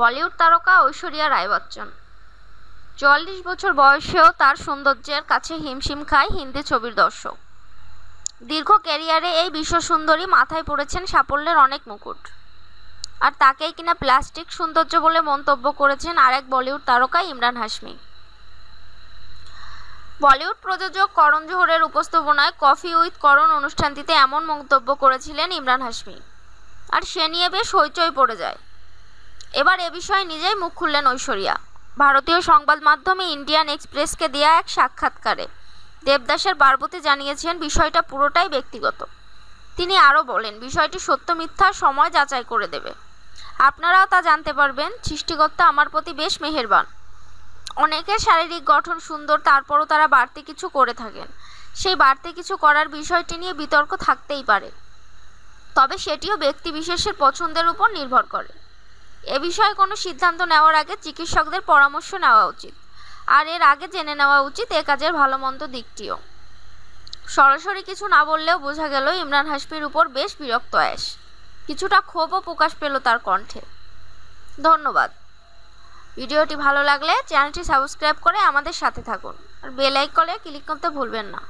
বলিউড তারকা ঐশ্বরিয়া রায় বচ্চন চুয়াল্লিশ বছর বয়সেও তার সৌন্দর্যের কাছে হিমশিম খায় হিন্দি ছবির দর্শক। দীর্ঘ ক্যারিয়ারে এই বিশ্ব সুন্দরী মাথায় পড়েছেন সাফল্যের অনেক মুকুট। আর তাকেই কিনা প্লাস্টিক সৌন্দর্য বলে মন্তব্য করেছেন আরেক বলিউড তারকা ইমরান হাশমি। বলিউড প্রযোজক করণ জোহরের উপস্থাপনায় কফি উইথ করণ অনুষ্ঠানটিতে এমন মন্তব্য করেছিলেন ইমরান হাশমি। আর সে নিয়ে বেশ হইচই পড়ে যায়। এবার এ বিষয়ে নিজেই মুখ খুললেন ঐশ্বরিয়া। ভারতীয় সংবাদ মাধ্যমে ইন্ডিয়ান এক্সপ্রেসকে দেয়া এক সাক্ষাৎকারে দেবদাসের পার্বতী জানিয়েছেন, বিষয়টা পুরোটাই ব্যক্তিগত। তিনি আরও বলেন, বিষয়টি সত্য মিথ্যা সময় যাচাই করে দেবে। আপনারাও তা জানতে পারবেন, সৃষ্টিকর্তা আমার প্রতি বেশ মেহেরবান। অনেকের শারীরিক গঠন সুন্দর, তারপরও তারা বাড়তি কিছু করে থাকেন। সেই বাড়তি কিছু করার বিষয়টি নিয়ে বিতর্ক থাকতেই পারে। তবে সেটিও ব্যক্তি বিশেষের পছন্দের উপর নির্ভর করে। এ বিষয়ে কোনো সিদ্ধান্ত নেওয়ার আগে চিকিৎসকদের পরামর্শ নেওয়া উচিত। আর এর আগে জেনে নেওয়া উচিত এ কাজের ভালো মন্দ দিকটিও। সরাসরি কিছু না বললেও বোঝা গেল ইমরান হাসমির উপর বেশ বিরক্ত অ্যাশ কিছুটা ক্ষোভও প্রকাশ পেল তার কণ্ঠে। ধন্যবাদ। ভিডিওটি ভালো লাগলে চ্যানেলটি সাবস্ক্রাইব করে আমাদের সাথে থাকুন। আর বেল আইকনে ক্লিক করতে ভুলবেন না।